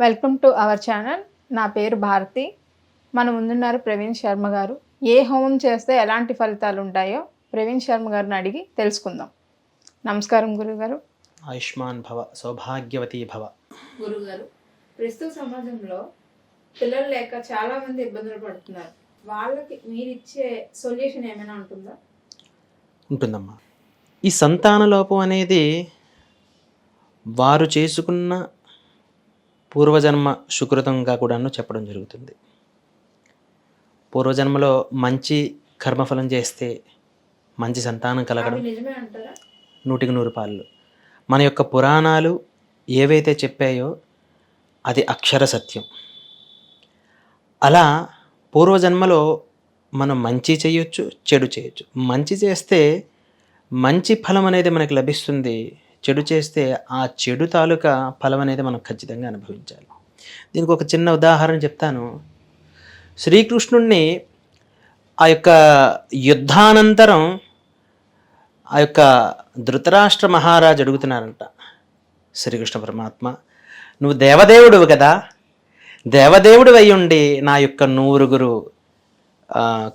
Welcome to our channel. నా పేరు భారతి. మన ముందున్నారు ప్రవీణ్ శర్మ గారు. ఏ హోమం చేస్తే ఎలాంటి ఫలితాలు ఉంటాయో ప్రవీణ్ శర్మ గారిని అడిగి తెలుసుకుందాం. నమస్కారం గురుగారు. ఆయుష్మాన్ భవ సౌభాగ్యవతి భవ. గురుగారు ప్రస్తుత సమాజంలో పిల్లలు లేక చాలా మంది ఇబ్బందులు పడుతున్నారు. వాళ్ళకి మీరు ఇచ్చే సొల్యూషన్ ఏమైనా ఉంటుందా? ఉంటుందమ్మా. ఈ సంతాన లోపం అనేది వారు చేసుకున్న పూర్వజన్మ సుకృతంగా కూడాను చెప్పడం జరుగుతుంది. పూర్వజన్మలో మంచి కర్మఫలం చేస్తే మంచి సంతానం కలగడం నూటికి నూరు పాళ్ళు. మన యొక్క పురాణాలు ఏవైతే చెప్పాయో అది అక్షర సత్యం. అలా పూర్వజన్మలో మనం మంచి చేయొచ్చు చెడు చేయొచ్చు. మంచి చేస్తే మంచి ఫలం అనేది మనకి లభిస్తుంది. చెడు చేస్తే ఆ చెడు తాలూకా ఫలం అనేది మనం ఖచ్చితంగా అనుభవించాలి. దీనికి ఒక చిన్న ఉదాహరణ చెప్తాను. శ్రీకృష్ణుణ్ణి ఆ యొక్క యుద్ధానంతరం ఆ యొక్క ధృతరాష్ట్ర మహారాజు అడుగుతున్నారంట. శ్రీకృష్ణ పరమాత్మ నువ్వు దేవదేవుడు కదా? దేవదేవుడు అయ్యుండి నా యొక్క నూరుగురు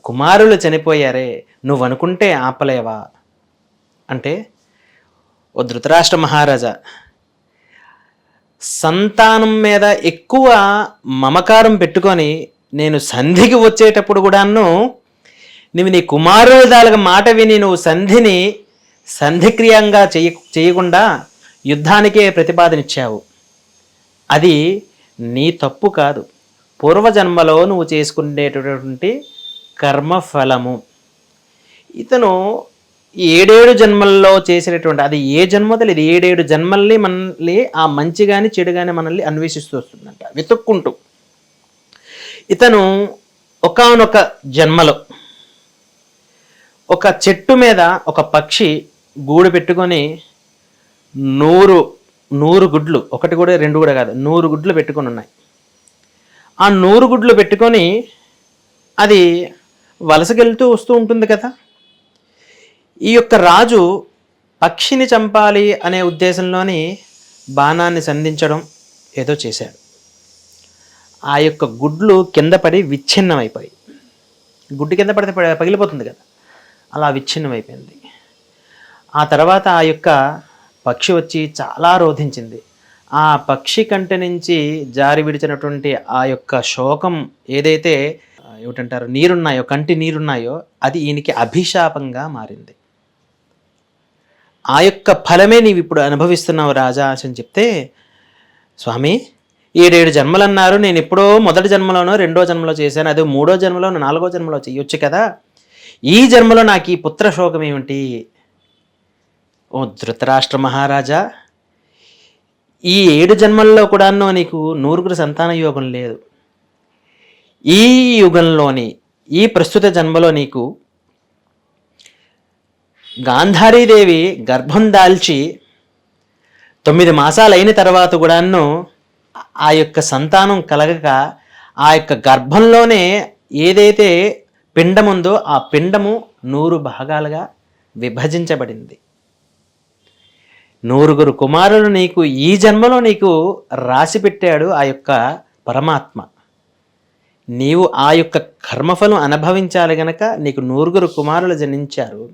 కుమారులు చనిపోయారే. నువ్వు అనుకుంటే ఆపలేవా? అంటే ఓ ధృతరాష్ట్ర మహారాజా సంతానం మీద ఎక్కువ మమకారం పెట్టుకొని నేను సంధికి వచ్చేటప్పుడు కూడాను నువ్వు నీ కుమారుదాలుగా మాట విని నువ్వు సంధిని సంధిక్రియంగా చేయ చేయకుండా యుద్ధానికే ప్రతిపాదనిచ్చావు. అది నీ తప్పు కాదు. పూర్వజన్మలో నువ్వు చేసుకునేటటువంటి కర్మఫలము. ఇతను ఏడేడు జన్మల్లో చేసినటువంటి అది ఏ జన్మ తెలియదు. ఏడేడు జన్మల్ని మనల్ని ఆ మంచి కానీ చెడు కానీ మనల్ని అన్వేషిస్తూ వస్తుందంట. వెతుక్కుంటూ. ఇతను ఒకనొక జన్మలో ఒక చెట్టు మీద ఒక పక్షి గూడు పెట్టుకొని నూరు నూరు గుడ్లు ఒకటి కూడా రెండు కూడా కాదు నూరు గుడ్లు పెట్టుకొని ఉన్నాయి. ఆ నూరు గుడ్లు పెట్టుకొని అది వలసకెళ్తూ వస్తూ ఉంటుంది కదా. ఈ యొక్క రాజు పక్షిని చంపాలి అనే ఉద్దేశంలోని బాణాన్ని సంధించడం ఏదో చేశాడు. ఆ యొక్క గుడ్లు కింద పడి విచ్ఛిన్నమైపోయి గుడ్డు కింద పడితే పగిలిపోతుంది కదా అలా విచ్ఛిన్నమైపోయింది. ఆ తర్వాత ఆ యొక్క పక్షి వచ్చి చాలా రోధించింది. ఆ పక్షి కంటి నుంచి జారి విడిచినటువంటి ఆ యొక్క శోకం ఏదైతే ఏమిటంటారు నీరున్నాయో కంటి నీరున్నాయో అది ఈయనకి అభిశాపంగా మారింది. ఆ యొక్క ఫలమే నీవు ఇప్పుడు అనుభవిస్తున్నావు రాజా అని చెప్తే స్వామి ఏడేడు జన్మలు అన్నారు నేను ఎప్పుడో మొదటి జన్మలోనో రెండో జన్మలో చేశాను. అదే మూడో జన్మలో నాలుగో జన్మలో చేయొచ్చు కదా. ఈ జన్మలో నాకు ఈ పుత్ర శోకం ఏమిటి? ఓ ధృతరాష్ట్ర మహారాజా ఈ ఏడు జన్మల్లో కూడానో నీకు నూరుగురు సంతాన యోగం లేదు. ఈ యుగంలోని ఈ ప్రస్తుత జన్మలో నీకు గాంధారీదేవి గర్భం దాల్చి తొమ్మిది మాసాలైన తర్వాత కూడాను ఆ యొక్క సంతానం కలగక ఆ యొక్క గర్భంలోనే ఏదైతే పిండం ఉందో ఆ పిండము నూరు భాగాలుగా విభజించబడింది. నూరుగురు కుమారులు నీకు ఈ జన్మలో నీకు రాసి పెట్టాడు ఆ యొక్క పరమాత్మ. నీవు ఆ యొక్క కర్మఫలం అనుభవించాలి గనక నీకు నూరుగురు కుమారులు జనించారు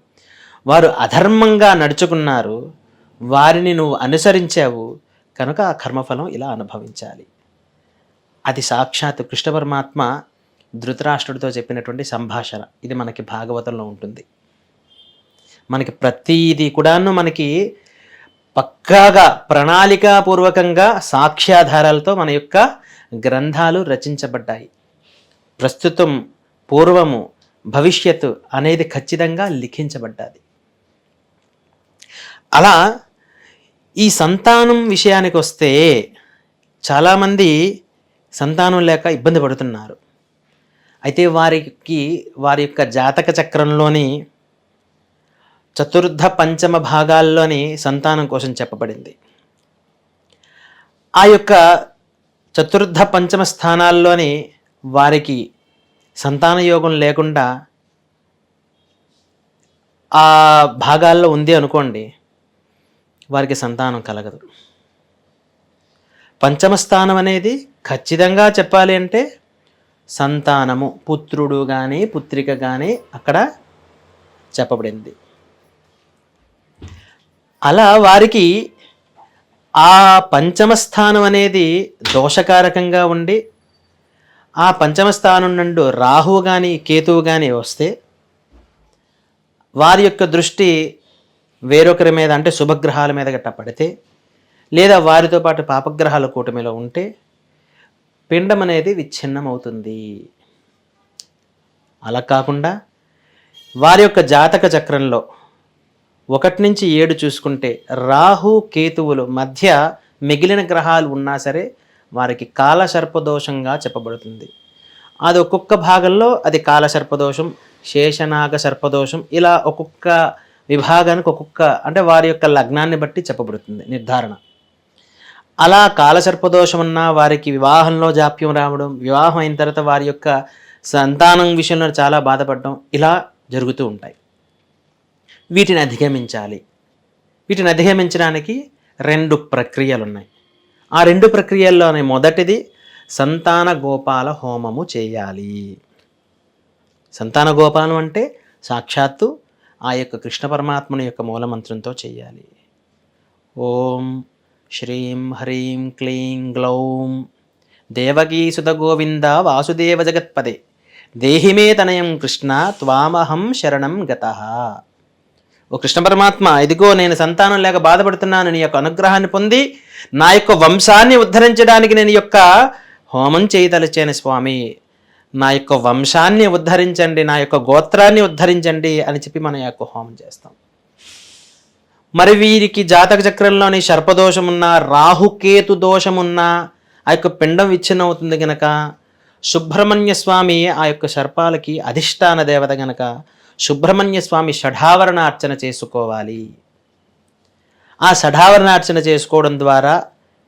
వారు అధర్మంగా నడుచుకున్నారు. వారిని నువ్వు అనుసరించావు. కనుక ఆ కర్మఫలం ఇలా అనుభవించాలి. అది సాక్షాత్ కృష్ణ పరమాత్మ ధృతరాష్ట్రుడితో చెప్పినటువంటి సంభాషణ. ఇది మనకి భాగవతంలో ఉంటుంది. మనకి ప్రతిదీ కూడాను మనకి పక్కాగా ప్రణాళికాపూర్వకంగా సాక్ష్యాధారాలతో మన యొక్క గ్రంథాలు రచించబడ్డాయి. ప్రస్తుతం పూర్వము భవిష్యత్తు అనేది ఖచ్చితంగా లిఖించబడ్డది. అలా ఈ సంతానం విషయానికి వస్తే చాలామంది సంతానం లేక ఇబ్బంది పడుతున్నారు. అయితే వారికి వారి యొక్క జాతక చక్రంలోని చతుర్థ పంచమ భాగాల్లోని సంతానం కోసం చెప్పబడింది. ఆ యొక్క చతుర్థ పంచమ స్థానాల్లోని వారికి సంతాన యోగం లేకుండా ఆ భాగాల్లో ఉంది అనుకోండి. వారికి సంతానం కలగదు. పంచమ స్థానం అనేది ఖచ్చితంగా చెప్పాలి అంటే సంతానము పుత్రుడు కానీ పుత్రిక కానీ అక్కడ చెప్పబడింది. అలా వారికి ఆ పంచమ స్థానం అనేది దోషకారకంగా ఉండి ఆ పంచమ స్థానం నుండి రాహువు కానీ కేతువు కానీ వస్తే వారి యొక్క దృష్టి వేరొకరి మీద అంటే శుభగ్రహాల మీద గట్ట పడితే లేదా వారితో పాటు పాపగ్రహాల కూటమిలో ఉంటే పిండం అనేది విచ్ఛిన్నం అవుతుంది అలా కాకుండా వారి యొక్క జాతక చక్రంలో ఒకటి నుంచి ఏడు చూసుకుంటే రాహు కేతువులు మధ్య మిగిలిన గ్రహాలు ఉన్నా సరే వారికి కాల సర్పదోషంగా చెప్పబడుతుంది. అది ఒక్కొక్క భాగంలో అది కాల సర్పదోషం శేషనాగ సర్పదోషం ఇలా ఒక్కొక్క విభాగానికి ఒక్కొక్క అంటే వారి యొక్క లగ్నాన్ని బట్టి చెప్పబడుతుంది నిర్ధారణ. అలా కాలసర్పదోషం ఉన్న వారికి వివాహంలో జాప్యం రావడం వివాహం అయిన తర్వాత వారి యొక్క సంతానం విషయంలో చాలా బాధపడడం ఇలా జరుగుతూ ఉంటాయి. వీటిని అధిగమించాలి. వీటిని అధిగమించడానికి రెండు ప్రక్రియలు ఉన్నాయి ఆ రెండు ప్రక్రియల్లోనే మొదటిది సంతాన గోపాల హోమము చేయాలి. సంతాన గోపాలం అంటే సాక్షాత్తు ఆ యొక్క కృష్ణ పరమాత్మని యొక్క మూలమంత్రంతో చేయాలి ఓం శ్రీం హ్రీం క్లీం గ్లౌం దేవకీసుత గోవింద వాసుదేవ జగత్పదే. దేహిమే తనయం కృష్ణ త్వామహం శరణం గత. ఓ కృష్ణ పరమాత్మ ఇదిగో నేను సంతానం లేక బాధపడుతున్నాను నీ యొక్క అనుగ్రహాన్ని పొంది నా యొక్క వంశాన్ని ఉద్ధరించడానికి నేను యొక్క హోమం చేయదలిచాను స్వామి. నా యొక్క వంశాన్ని ఉద్ధరించండి నా యొక్క గోత్రాన్ని ఉద్ధరించండి అని చెప్పి మన యొక్క హోమం చేస్తాం. మరి వీరికి జాతక చక్రంలోని సర్పదోషమున్నా రాహుకేతు దోషమున్నా ఆ యొక్క పిండం విచ్ఛిన్నం అవుతుంది గనక సుబ్రహ్మణ్య స్వామి ఆ యొక్క సర్పాలకి అధిష్టాన దేవత గనక సుబ్రహ్మణ్య స్వామి షఢావరణ అర్చన చేసుకోవాలి. ఆ షఢావరణ అర్చన చేసుకోవడం ద్వారా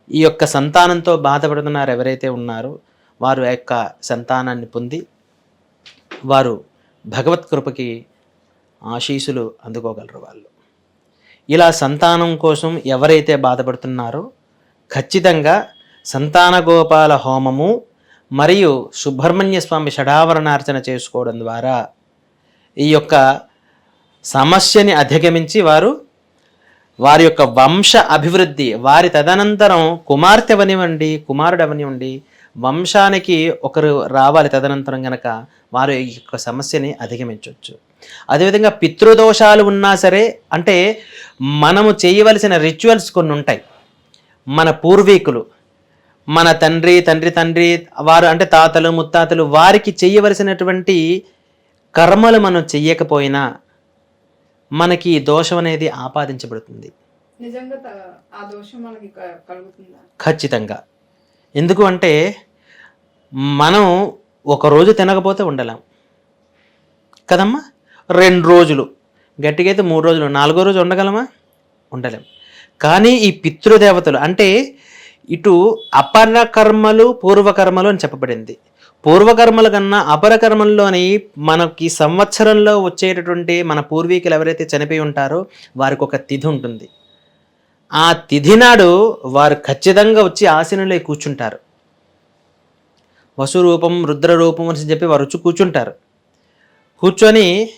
ఈ యొక్క సంతానంతో బాధపడుతున్నారు ఎవరైతే ఉన్నారో వారు యొక్క సంతానాన్ని పొంది వారు భగవత్ కృపకి ఆశీసులు అందుకోగలరు వాళ్ళు. ఇలా సంతానం కోసం ఎవరైతే బాధపడుతున్నారో ఖచ్చితంగా సంతాన గోపాల హోమము మరియు సుబ్రహ్మణ్య స్వామి షడావరణార్చన చేసుకోవడం ద్వారా ఈ యొక్క సమస్యని అధిగమించి వారు వారి యొక్క వంశ అభివృద్ధి వారి తదనంతరం కుమార్తె అవనివ్వండి కుమారుడు అవనివ్వండి వంశానికి ఒకరు రావాలి తదనంతరం గనక వారు ఈ యొక్క సమస్యని అధిగమించవచ్చు అదేవిధంగా పితృదోషాలు ఉన్నా సరే అంటే మనము చేయవలసిన రిచువల్స్ కొన్ని ఉంటాయి. మన పూర్వీకులు మన తండ్రి తండ్రి తండ్రి వారు అంటే తాతలు ముత్తాతలు వారికి చేయవలసినటువంటి కర్మలు మనం చెయ్యకపోయినా మనకి దోషం అనేది ఆపాదించబడుతుంది. ఖచ్చితంగా. ఎందుకు అంటే మనం ఒక రోజు తినకపోతే ఉండలేం. కదమ్మా? రెండు రోజులు. గట్టిగా అయితే మూడు రోజులు. నాలుగో రోజు ఉండగలమా? ఉండలేం. కానీ ఈ పితృదేవతలు అంటే ఇటు అపర కర్మలు పూర్వకర్మలు అని చెప్పబడింది. పూర్వకర్మల కన్నా అపరకర్మల్లోని మనకి సంవత్సరంలో వచ్చేటటువంటి మన పూర్వీకులు ఎవరైతే చనిపోయి ఉంటారో వారికి ఒక తిథి ఉంటుంది. ఆ తిథి నాడు వారు ఖచ్చితంగా వచ్చి ఆసనంలో కూర్చుంటారు. వసురూపం రుద్రరూపం అని చెప్పి వారు వచ్చి కూర్చుంటారు. కూర్చొని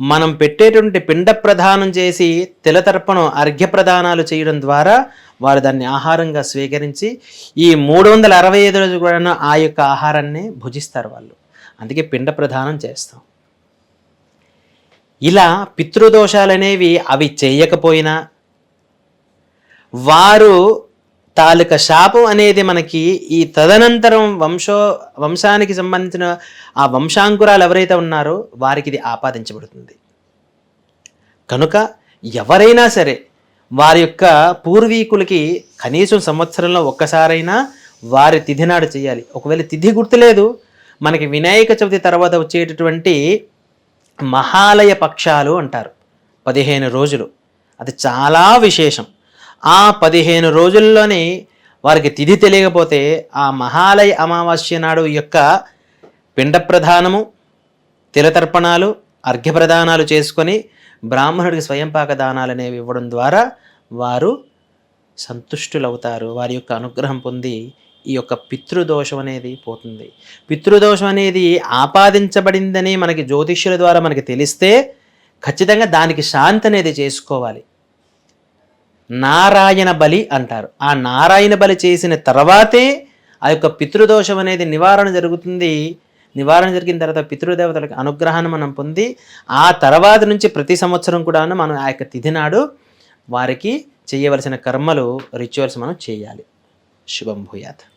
మనం పెట్టేటువంటి పిండ ప్రదానం చేసి తిలతర్పణం అర్ఘ్య ప్రదానాలు చేయడం ద్వారా వారు దాన్ని ఆహారంగా స్వీకరించి ఈ మూడు వందల అరవై ఐదు రోజులు కూడా ఆ యొక్క ఆహారాన్ని భుజిస్తారు వాళ్ళు. అందుకే పిండ ప్రదానం చేస్తాం. ఇలా పితృదోషాలు అనేవి అవి చేయకపోయినా వారు తాలూక శాపం అనేది మనకి ఈ తదనంతరం వంశో వంశానికి సంబంధించిన ఆ వంశాంకురాలు ఎవరైతే ఉన్నారో వారికి ఇది ఆపాదించబడుతుంది. కనుక ఎవరైనా సరే వారి యొక్క పూర్వీకులకి కనీసం సంవత్సరంలో ఒక్కసారైనా వారి తిథి నాడు చేయాలి. ఒకవేళ తిథి గుర్తులేదు మనకి వినాయక చవితి తర్వాత వచ్చేటటువంటి మహాలయ పక్షాలు అంటారు. పదిహేను రోజులు. అది చాలా విశేషం. ఆ పదిహేను రోజుల్లోనే వారికి తిథి తెలియకపోతే ఆ మహాలయ అమావాస్య నాడు యొక్క పిండ ప్రధానము తిలతర్పణాలు అర్ఘ్యప్రదానాలు చేసుకొని బ్రాహ్మణుడికి స్వయంపాక దానాలు అనేవి ఇవ్వడం ద్వారా వారు సంతుష్టులవుతారు. వారి యొక్క అనుగ్రహం పొంది ఈ యొక్క పితృదోషం అనేది పోతుంది. పితృదోషం అనేది ఆపాదించబడిందని మనకి జ్యోతిష్యుల ద్వారా మనకి తెలిస్తే ఖచ్చితంగా దానికి శాంతి అనేది చేసుకోవాలి. నారాయణ బలి అంటారు. ఆ నారాయణ బలి చేసిన తర్వాతే ఆ యొక్క పితృదోషం అనేది నివారణ జరుగుతుంది. నివారణ జరిగిన తర్వాత పితృదేవతలకు అనుగ్రహాన్ని మనం పొంది ఆ తర్వాత నుంచి ప్రతి సంవత్సరం కూడా మనం ఆ యొక్క తిథి నాడు వారికి చేయవలసిన కర్మలు రిచువల్స్ మనం చేయాలి. శుభం భూయాత్.